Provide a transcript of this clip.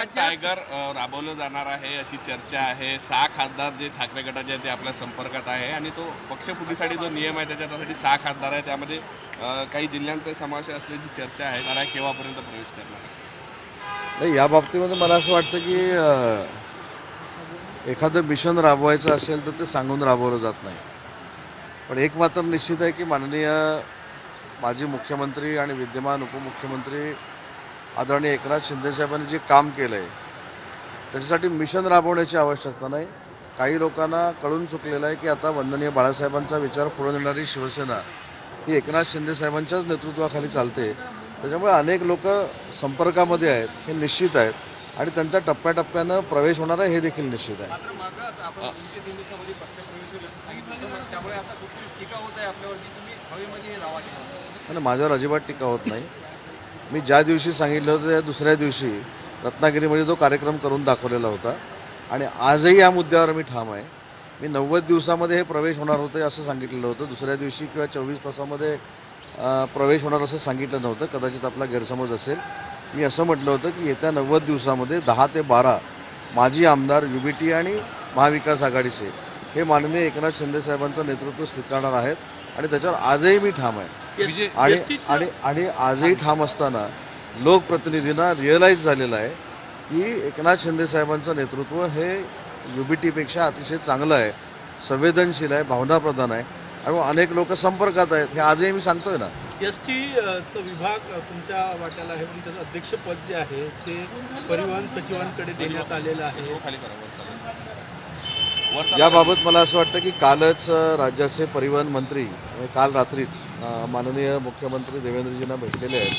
दाखवलं जाणार आहे अशी चर्चा आहे. सहा खासदार जे ठाकरे गटाचे आहेत ते आपल्या संपर्कात आहे आणि तो पक्षफुटीसाठी जो नियम आहे त्याच्यासाठी सहा खासदार आहे त्यामध्ये काही जिल्ह्यांचा समावेश असल्याची चर्चा आहे. तर केव्हापर्यंत प्रवेश करणार नाही या बाबतीमध्ये मला असं वाटतं की एखादं मिशन राबवायचं असेल तर ते सांगून राबवलं जात नाही. पण एक मात्र निश्चित आहे की माननीय माजी मुख्यमंत्री आणि विद्यमान उपमुख्यमंत्री आदरणीय एकनाथ शिंदेसाहेबांनी जे काम केलं आहे त्याच्यासाठी मिशन राबवण्याची आवश्यकता नाही. काही लोकांना कळून चुकलेलं आहे की आता वंदनीय बाळासाहेबांचा विचार पुढे नेणारी शिवसेना ही एकनाथ शिंदेसाहेबांच्याच नेतृत्वाखाली चालते. त्याच्यामुळे अनेक लोक संपर्कामध्ये आहेत हे निश्चित आहेत आणि त्यांचा टप्प्याटप्प्यानं प्रवेश होणार आहे हे देखील निश्चित आहे. हे. आणि माझ्यावर अजिबात टीका होत नाही. मी ज्या दिवशी सांगितलं होतं त्या दुसऱ्या दिवशी रत्नागिरीमध्ये तो कार्यक्रम करून दाखवलेला होता. आणि आजही या मुद्द्यावर मी ठाम आहे. मी नव्वद दिवसामध्ये हे प्रवेश होणार होते असं सांगितलेलं होतं. दुसऱ्या दिवशी किंवा चोवीस तासामध्ये प्रवेश होणार असं सांगितलं नव्हतं. कदाचित आपला गैरसमज असेल. मी असं म्हटलं होतं की येत्या नव्वद दिवसामध्ये दहा ते बारा माजी आमदार युबीटी आणि महाविकास आघाडीचे हे माननीय एकनाथ शिंदे साहेबांचं नेतृत्व स्वीकारणार आहेत. आणि त्याच्यावर आजही मी ठाम आहे. आणि आणि आजही ठाम असताना लोकप्रतिनिधींना रिअलाईज झालेलं आहे की एकनाथ शिंदे साहेबांचं नेतृत्व हे युबीटीपेक्षा अतिशय चांगलं आहे. संवेदनशील आहे भावनाप्रधान आहे. आणि अनेक लोक संपर्कात आहेत. हे आजही मी सांगतोय ना. एस टी चा विभाग तुमच्या वाट्याला आहे. पण त्याचं अध्यक्षपद जे आहे ते परिवहन सचिवांकडे देण्यात आलेलं आहे. याबाबत मला असं वाटतं की कालच राज्याचे परिवहन मंत्री काल रात्रीच माननीय मुख्यमंत्री देवेंद्रजींना भेटलेले आहेत.